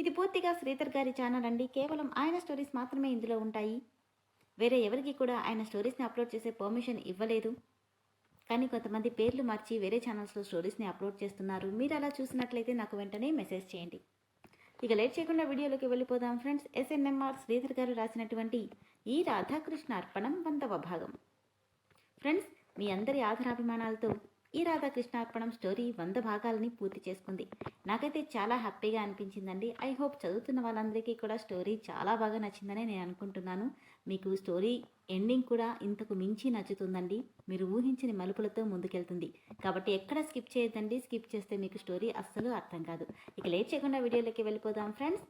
ఇది పూర్తిగా శ్రీధర్ గారి ఛానల్ అండి. కేవలం ఆయన స్టోరీస్ మాత్రమే ఇందులో ఉంటాయి. వేరే ఎవరికి కూడా ఆయన స్టోరీస్ని అప్లోడ్ చేసే పర్మిషన్ ఇవ్వలేదు. కానీ కొంతమంది పేర్లు మార్చి వేరే ఛానల్స్లో స్టోరీస్ని అప్లోడ్ చేస్తున్నారు. మీరు అలా చూసినట్లయితే నాకు వెంటనే మెసేజ్ చేయండి. ఇక లేట్ చేయకుండా వీడియోలోకి వెళ్ళిపోదాం ఫ్రెండ్స్ ఎస్ఎన్ఎంఆర్ శ్రీధర్ గారు రాసినటువంటి ఈ రాధాకృష్ణ అర్పణం వందవ భాగం. ఫ్రెండ్స్ మీ అందరి ఆధారాభిమానాలతో ఈ రాధాకృష్ణ అర్పణం స్టోరీ వంద భాగాలని పూర్తి చేసుకుంది. నాకైతే చాలా హ్యాపీగా అనిపించిందండి. ఐ హోప్ చదువుతున్న వాళ్ళందరికీ కూడా స్టోరీ చాలా బాగా నచ్చిందని నేను అనుకుంటున్నాను. మీకు స్టోరీ ఎండింగ్ కూడా ఇంతకు మించి నచ్చుతుందండి. మీరు ఊహించని మలుపులతో ముందుకెళ్తుంది. కాబట్టి ఎక్కడ స్కిప్ చేయొద్దండి. స్కిప్ చేస్తే మీకు స్టోరీ అస్సలు అర్థం కాదు. ఇక లేట్ చేయకుండా వీడియోలోకి వెళ్ళిపోదాం ఫ్రెండ్స్.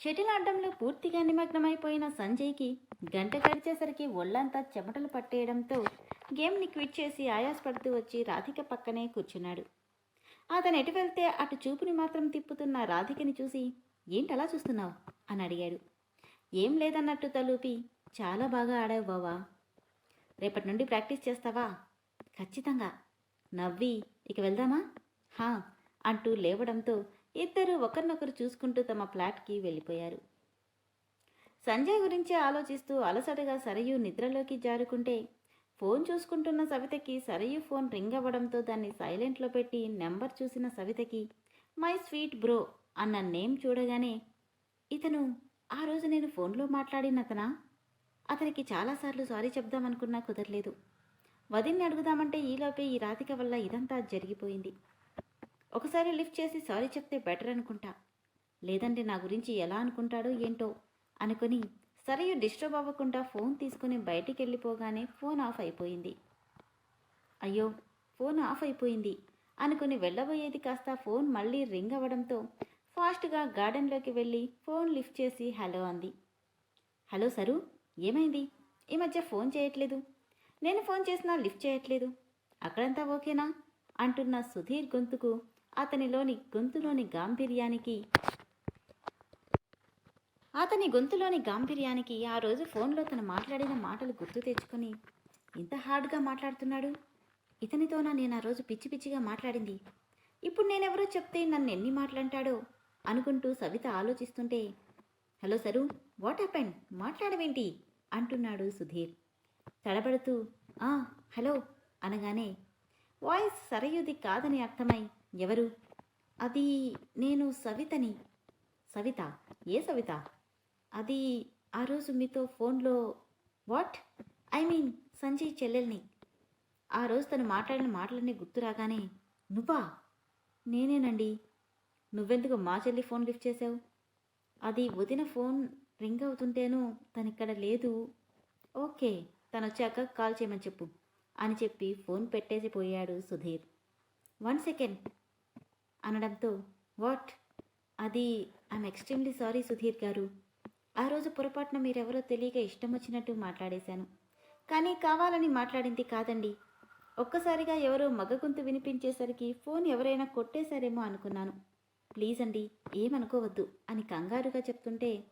షటిల్ ఆడడంలో పూర్తిగా నిమగ్నమైపోయిన సంజయ్కి గంట గడిచేసరికి ఒళ్ళంతా చెమటలు పట్టేయడంతో గేమ్ని క్విట్ చేసి ఆయాసపడుతూ వచ్చి రాధిక పక్కనే కూర్చున్నాడు. అతను ఎటు వెళ్తే అటు చూపుని మాత్రం తిప్పుతున్న రాధికని చూసి ఏంటలా చూస్తున్నావు? అని అడిగాడు. ఏం లేదన్నట్టు తలూపి చాలా బాగా ఆడావు బావా. రేపటి నుండి ప్రాక్టీస్ చేస్తావా? ఖచ్చితంగా. నవ్వి ఇక వెళ్దామా? హా అంటూ లేవడంతో ఇద్దరు ఒకరినొకరు చూసుకుంటూ తమ ఫ్లాట్కి వెళ్ళిపోయారు. సంజయ్ గురించి ఆలోచిస్తూ అలసటగా సరయు నిద్రలోకి జారుకుంటే ఫోన్ చూసుకుంటున్న సవితకి సరయు ఫోన్ రింగ్ అవ్వడంతో దాన్ని సైలెంట్లో పెట్టి నెంబర్ చూసిన సవితకి మై స్వీట్ బ్రో అన్న నేమ్ చూడగానే ఇతను ఆ రోజు నేను ఫోన్లో మాట్లాడినతనా అతనికి చాలాసార్లు సారీ చెప్దామనుకున్నా కుదరలేదు. వదిన్ని అడుగుదామంటే ఈలోపే ఈ రాధిక వల్ల ఇదంతా జరిగిపోయింది. ఒకసారి లిఫ్ట్ చేసి సారీ చెప్తే బెటర్ అనుకుంటా. లేదంటే నా గురించి ఎలా అనుకుంటాడో ఏంటో అనుకుని సరయు డిస్టర్బ్ అవ్వకుండా ఫోన్ తీసుకుని బయటికి వెళ్ళిపోగానే ఫోన్ ఆఫ్ అయిపోయింది. అయ్యో ఫోన్ ఆఫ్ అయిపోయింది అనుకుని వెళ్ళబోయేది కాస్త ఫోన్ మళ్ళీ రింగ్ అవ్వడంతో ఫాస్ట్గా గార్డెన్లోకి వెళ్ళి ఫోన్ లిఫ్ట్ చేసి హలో అంది. హలో సరు ఏమైంది? ఈ మధ్య ఫోన్ చేయట్లేదు. నేను ఫోన్ చేసినా లిఫ్ట్ చేయట్లేదు. అక్కడంతా ఓకేనా? అంటున్న సుధీర్ గొంతుకు అతనిలోని గొంతులోని గాంభీర్యానికి అతని గొంతులోని గాంభీర్యానికి ఆ రోజు ఫోన్లో తను మాట్లాడిన మాటలు గుర్తు తెచ్చుకొని ఇంత హార్డ్గా మాట్లాడుతున్నాడు? ఇతనితోనా నేను ఆ రోజు పిచ్చి పిచ్చిగా మాట్లాడింది. ఇప్పుడు నేనెవరో చెప్తే నన్ను ఎన్ని మాటలంటాడో అనుకుంటూ సవిత ఆలోచిస్తుంటే హలో సరు వాట్ హ్యాపెన్ మాట్లాడవేంటి? అంటున్నాడు సుధీర్. తడబడుతూ "ఆ, హలో అనగానే వాయిస్ సరయుది కాదని అర్థమై ఎవరు? అది నేను సవితని. సవిత? ఏ సవిత? అది ఆ రోజు మీతో ఫోన్లో వాట్? ఐ మీన్ సంజయ్ చెల్లెల్ని. ఆ రోజు తను మాట్లాడిన మాటలన్నీ గుర్తు రాగానే నువ్వా? నేనేనండి. నువ్వెందుకు మా చెల్లి ఫోన్ లిఫ్ట్ చేసావు అది వదిన ఫోన్ రింగ్ అవుతుంటేను తనిక్కడ లేదు. ఓకే తను వచ్చాక కాల్ చేయమని చెప్పు అని చెప్పి ఫోన్ పెట్టేసి పోయాడు సుధీర్. వన్ సెకండ్ అనడంతో వాట్? అది I'm extremely sorry Sudheer garu. ఆ రోజు పొరపాటున మీరెవరో తెలియక ఇష్టం వచ్చినట్టు మాట్లాడేశాను. కానీ కావాలని మాట్లాడింది కాదండి. ఒక్కసారిగా ఎవరో మగ గొంతు వినిపించేసరికి ఫోన్ ఎవరైనా కొట్టేశారేమో అనుకున్నాను. ప్లీజ్ అండి ఏమనుకోవద్దు అని కంగారుగా చెప్తుంటే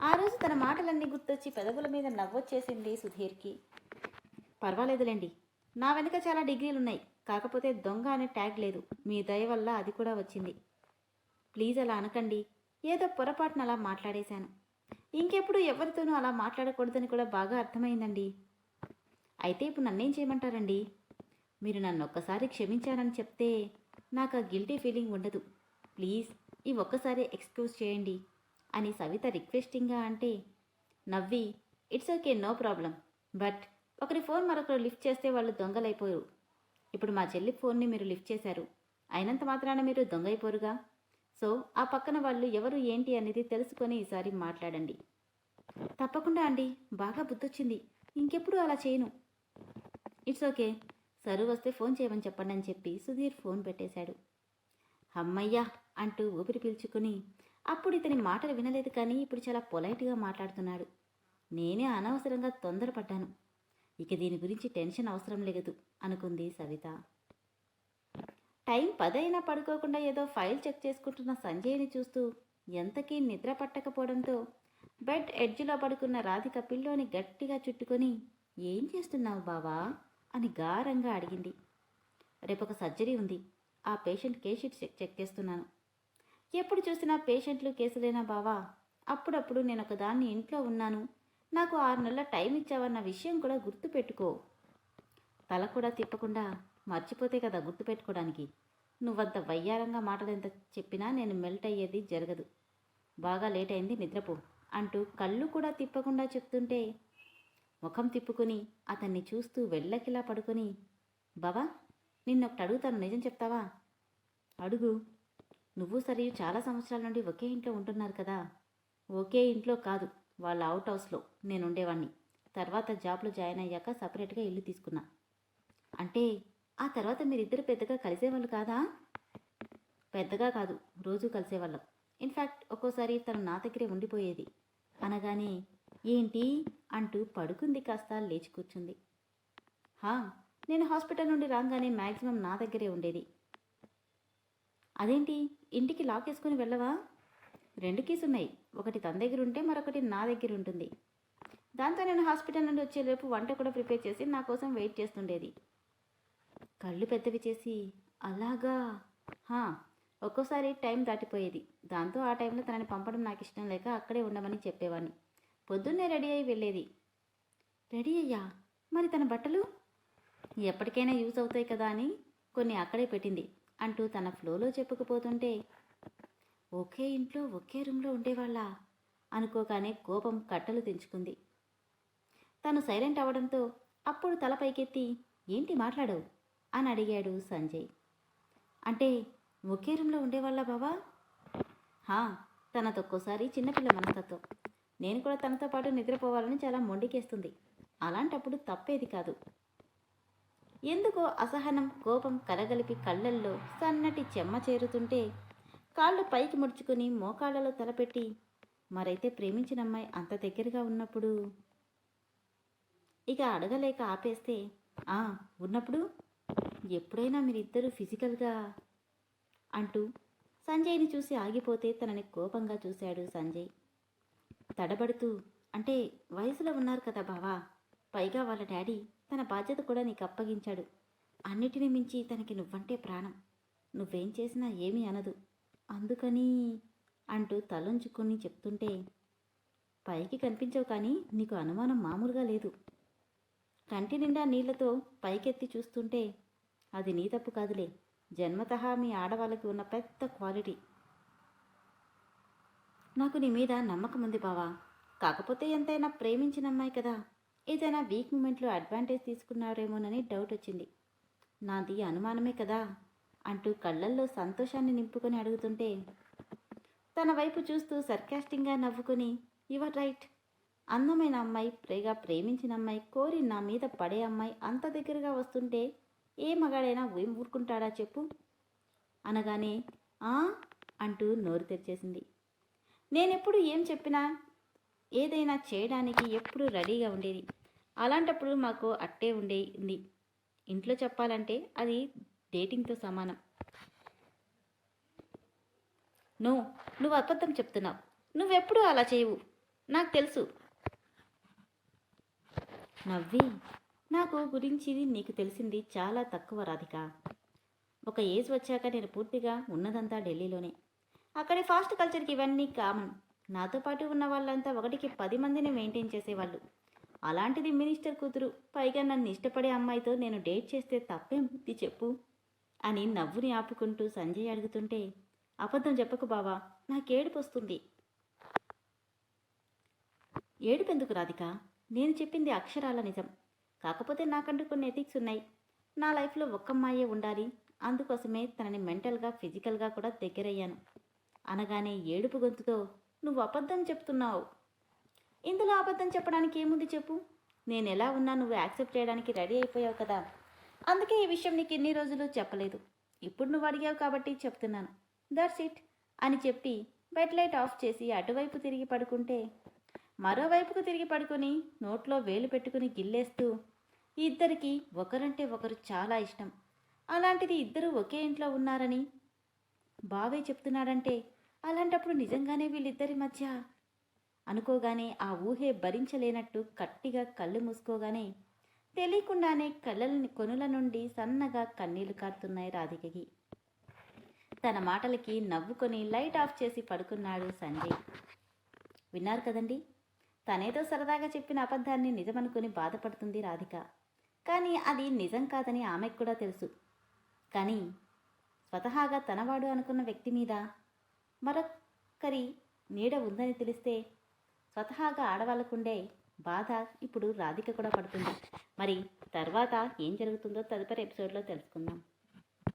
ఆ రోజు తన మాటలన్నీ గుర్తొచ్చి పెదవుల మీద నవ్వొచ్చేసింది సుధీర్కి. పర్వాలేదులేండి నా వెనుక చాలా డిగ్రీలు ఉన్నాయి కాకపోతే దొంగ అనే ట్యాగ్ లేదు. మీ దయ వల్ల అది కూడా వచ్చింది. ప్లీజ్ అలా అనకండి. ఏదో పొరపాటున అలా మాట్లాడేశాను. ఇంకెప్పుడు ఎవరితోనూ అలా మాట్లాడకూడదని కూడా బాగా అర్థమైందండి. అయితే ఇప్పుడు నన్నేం చేయమంటారండి? మీరు నన్ను ఒక్కసారి క్షమించారని చెప్తే నాకు ఆ గిల్టీ ఫీలింగ్ ఉండదు. ప్లీజ్ ఈ ఒక్కసారి ఎక్స్క్యూజ్ చేయండి అని సవిత రిక్వెస్టింగ్గా అంటే నవ్వి it's okay no problem. But ఒకరి ఫోన్ మరొకరు లిఫ్ట్ చేస్తే వాళ్ళు దొంగలైపోరు. ఇప్పుడు మా చెల్లి ఫోన్ని మీరు లిఫ్ట్ చేశారు. అయినంత మాత్రాన మీరు దొంగైపోరుగా? సో ఆ పక్కన వాళ్ళు ఎవరు ఏంటి అనేది తెలుసుకొని ఈసారి మాట్లాడండి. తప్పకుండా అండి. బాగా బుద్ధొచ్చింది. ఇంకెప్పుడు అలా చేయను. It's okay. సరు వస్తే ఫోన్ చేయమని చెప్పండి అని చెప్పి సుధీర్ ఫోన్ పెట్టేశాడు. అమ్మయ్యా! అంటూ ఊపిరి పీల్చుకుని అప్పుడు ఇతని మాటలు వినలేదు కానీ ఇప్పుడు చాలా పొలైట్గా మాట్లాడుతున్నాడు. నేనే అనవసరంగా తొందరపడ్డాను. ఇక దీని గురించి టెన్షన్ అవసరం లేదు అనుకుంది సవిత. టైం పదైనా పడుకోకుండా ఏదో ఫైల్ చెక్ చేసుకుంటున్న సంజయ్ని చూస్తూ ఎంతకీ నిద్ర పట్టకపోవడంతో బెడ్ ఎడ్జ్లో పడుకున్న రాధిక పిల్లోని గట్టిగా చుట్టుకొని ఏం చేస్తున్నావు బావా? అని గారంగా అడిగింది. రేపొక సర్జరీ ఉంది. ఆ పేషెంట్ కేస్ చెక్ చెక్ చేస్తున్నాను. ఎప్పుడు చూసినా పేషెంట్లు కేసులేనా బావా? అప్పుడప్పుడు నేను ఒక దాన్ని ఇంట్లో ఉన్నాను. నాకు ఆరు నెలల టైం ఇచ్చావన్న విషయం కూడా గుర్తుపెట్టుకో. తల కూడా తిప్పకుండా మర్చిపోతే కదా గుర్తుపెట్టుకోవడానికి నువ్వంత వయ్యారంగా మాటలెంత చెప్పినా నేను మెల్ట్ అయ్యేది జరగదు. బాగా లేట్ అయింది నిద్రపో అంటూ కళ్ళు కూడా తిప్పకుండా చెప్తుంటే ముఖం తిప్పుకుని అతన్ని చూస్తూ వెళ్ళకిలా పడుకొని బావా నిన్నొకటి అడుగుతాను నిజం చెప్తావా? అడుగు. నువ్వు సరియు చాలా సంవత్సరాల నుండి ఒకే ఇంట్లో ఉంటున్నారు కదా. ఒకే ఇంట్లో కాదు వాళ్ళ అవుట్ హౌస్లో నేను ఉండేవాణ్ణి తర్వాత జాబ్లో జాయిన్ అయ్యాక సపరేట్గా ఇల్లు తీసుకున్నా. అంటే ఆ తర్వాత మీరిద్దరు పెద్దగా కలిసేవాళ్ళు కాదా? పెద్దగా కాదు రోజు కలిసేవాళ్ళం. ఇన్ఫ్యాక్ట్ ఒక్కోసారి తను నా దగ్గరే ఉండిపోయేది. అనగానే ఏంటి? అంటూ పడుకుంది కాస్త లేచి కూర్చుంది. హా నేను హాస్పిటల్ నుండి రాగానే మ్యాక్సిమం నా దగ్గరే ఉండేది. అదేంటి? ఇంటికి లాక్ వేసుకుని వెళ్ళవా? రెండు కీస్ ఉన్నాయి. ఒకటి తన దగ్గర ఉంటే మరొకటి నా దగ్గర ఉంటుంది. దాంతో నేను హాస్పిటల్ నుండి వచ్చేలోపు వంట కూడా ప్రిపేర్ చేసి నా కోసం వెయిట్ చేస్తుండేది. కళ్ళు పెద్దవి చేసి అలాగా? హా ఒక్కోసారి టైం దాటిపోయేది. దాంతో ఆ టైంలో తనని పంపడం నాకు ఇష్టం లేక అక్కడే ఉండమని చెప్పేవాడిని పొద్దున్నే రెడీ అయి వెళ్ళేది. రెడీ అయ్యా? మరి తన బట్టలు? ఎప్పటికైనా యూజ్ అవుతాయి కదా అని కొన్ని అక్కడే పెట్టింది అంటూ తన ఫ్లోలో చెప్పుకుపోతుంటే ఒకే ఇంట్లో ఒకే రూమ్లో ఉండేవాళ్ళ? అనుకోగానే కోపం కట్టలు తెంచుకుంది. తను సైలెంట్ అవ్వడంతో అప్పుడు తల పైకెత్తి ఏంటి మాట్లాడవు? అని అడిగాడు సంజయ్. అంటే ఒకే రూమ్లో ఉండేవాళ్ళ బావా హా తనతో ఒక్కోసారి చిన్నపిల్ల మనస్తత్వం. నేను కూడా తనతో పాటు నిద్రపోవాలని చాలా మొండికేస్తుంది. అలాంటప్పుడు తప్పేది కాదు. ఎందుకో అసహనం కోపం కలగలిపి కళ్ళల్లో సన్నటి చెమ్మ చేరుతుంటే కాళ్ళు పైకి ముడుచుకుని మోకాళ్ళలో తలపెట్టి మరైతే ప్రేమించిన అమ్మాయి అంత దగ్గరగా ఉన్నప్పుడు? ఇక అడగలేక ఆపేస్తే ఆ ఉన్నప్పుడు? ఎప్పుడైనా మీరిద్దరూ ఫిజికల్గా అంటూ సంజయ్ని చూసి ఆగిపోతే తనని కోపంగా చూశాడు సంజయ్. తడబడుతూ అంటే వయసులో ఉన్నారు కదా బావా పైగా వాళ్ళ డాడీ తన బాధ్యత కూడా నీకు అప్పగించాడు. అన్నిటిని మించి తనకి నువ్వంటే ప్రాణం. నువ్వేం చేసినా ఏమీ అనదు. అందుకని అంటూ తలొంచుకొని చెప్తుంటే పైకి కనిపించవు కానీ నీకు అనుమానం మామూలుగా లేదు. కంటి నిండా నీళ్ళతో పైకెత్తి చూస్తుంటే అది నీ తప్పు కాదులే. జన్మత మీ ఆడవాళ్ళకి ఉన్న పెద్ద క్వాలిటీ. నాకు నీ మీద నమ్మకం ఉంది బావా. కాకపోతే ఎంతైనా ప్రేమించిన అమ్మాయి కదా. ఏదైనా వీక్ మూమెంట్లో అడ్వాంటేజ్ తీసుకున్నారేమోనని డౌట్ వచ్చింది. నాది అనుమానమే కదా. అంటూ కళ్ళల్లో సంతోషాన్ని నింపుకొని అడుగుతుంటే తన వైపు చూస్తూ సర్కాస్టింగ్గా నవ్వుకుని యువర్ రైట్ అందమైన అమ్మాయి ప్రేగా ప్రేమించిన అమ్మాయి కోరి నా మీద పడే అమ్మాయి అంత దగ్గరగా వస్తుంటే ఏ మగాడైనా ఏం ఊరుకుంటాడా చెప్పు? అనగానే ఆ అంటూ నోరు తెరిచేసింది. నేనెప్పుడు ఏం చెప్పినా ఏదైనా చేయడానికి ఎప్పుడు రెడీగా ఉండేది. అలాంటప్పుడు మాకు అట్టే ఉండేది ఇంట్లో చెప్పాలంటే అది డేటింగ్తో సమానం. నో నువ్వు అబద్ధం చెప్తున్నావు. నువ్వెప్పుడు అలా చేయవు. నాకు తెలుసు. నవ్వి నాకు గురించి నీకు తెలిసింది చాలా తక్కువ రాధిక. ఒక ఏజ్ వచ్చాక నేను పూర్తిగా ఉన్నదంతా ఢిల్లీలోనే. అక్కడ ఫాస్ట్ కల్చర్కి ఇవన్నీ కామన్. నాతో పాటు ఉన్న వాళ్ళంతా ఒకటికి పది మందిని మెయింటైన్ చేసేవాళ్ళు. అలాంటిది మినిస్టర్ కూతురు. పైగా నన్ను ఇష్టపడే అమ్మాయితో నేను డేట్ చేస్తే తప్పేం బుద్ధి చెప్పు? అని నవ్వుని ఆపుకుంటూ సంజయ్ అడుగుతుంటే అబద్ధం చెప్పకు బావా నాకేడుపు వస్తుంది. ఏడుపెందుకు రాధిక? నేను చెప్పింది అక్షరాల నిజం. కాకపోతే నాకంటూ కొన్ని ఎథిక్స్ ఉన్నాయి. నా లైఫ్లో ఒక్క అమ్మాయే ఉండాలి. అందుకోసమే తనని మెంటల్గా ఫిజికల్గా కూడా దగ్గరయ్యాను. అనగానే ఏడుపు గొంతుతో నువ్వు అబద్ధం చెప్తున్నావు. ఇందులో అబద్ధం చెప్పడానికి ఏముంది చెప్పు? నేను ఎలా ఉన్నా నువ్వు యాక్సెప్ట్ చేయడానికి రెడీ అయిపోయావు కదా. అందుకే ఈ విషయం నీకు ఇన్ని రోజులు చెప్పలేదు. ఇప్పుడు నువ్వు అడిగావు కాబట్టి చెప్తున్నాను. దట్స్ ఇట్ అని చెప్పి బెడ్ లైట్ ఆఫ్ చేసి అటువైపు తిరిగి పడుకుంటే మరోవైపుకు తిరిగి పడుకొని నోట్లో వేలు పెట్టుకుని గిల్లేస్తూ ఇద్దరికి ఒకరంటే ఒకరు చాలా ఇష్టం. అలాంటిది ఇద్దరూ ఒకే ఇంట్లో ఉన్నారని బావే చెప్తున్నాడంటే అలాంటప్పుడు నిజంగానే వీళ్ళిద్దరి మధ్య? అనుకోగానే ఆ ఊహే భరించలేనట్టు గట్టిగా కళ్ళు మూసుకోగానే తెలియకుండానే కళ్ళని కొనుల నుండి సన్నగా కన్నీళ్ళు కారుతున్నాయి రాధికకి. తన మాటలకి నవ్వుకొని లైట్ ఆఫ్ చేసి పడుకున్నాడు సంజయ్. విన్నారు కదండి? తనేదో సరదాగా చెప్పిన అబద్ధాన్ని నిజమనుకుని బాధపడుతుంది రాధిక. కానీ అది నిజం కాదని ఆమెకు కూడా తెలుసు. కానీ స్వతహాగా తనవాడు అనుకున్న వ్యక్తి మీద మరొకరి నీడ ఉందని తెలిస్తే స్వతహాగా ఆడవాళ్ళకుండే బాధ ఇప్పుడు రాధిక కూడా పడుతుంది. మరి తర్వాత ఏం జరుగుతుందో తదుపరి ఎపిసోడ్లో తెలుసుకుందాం.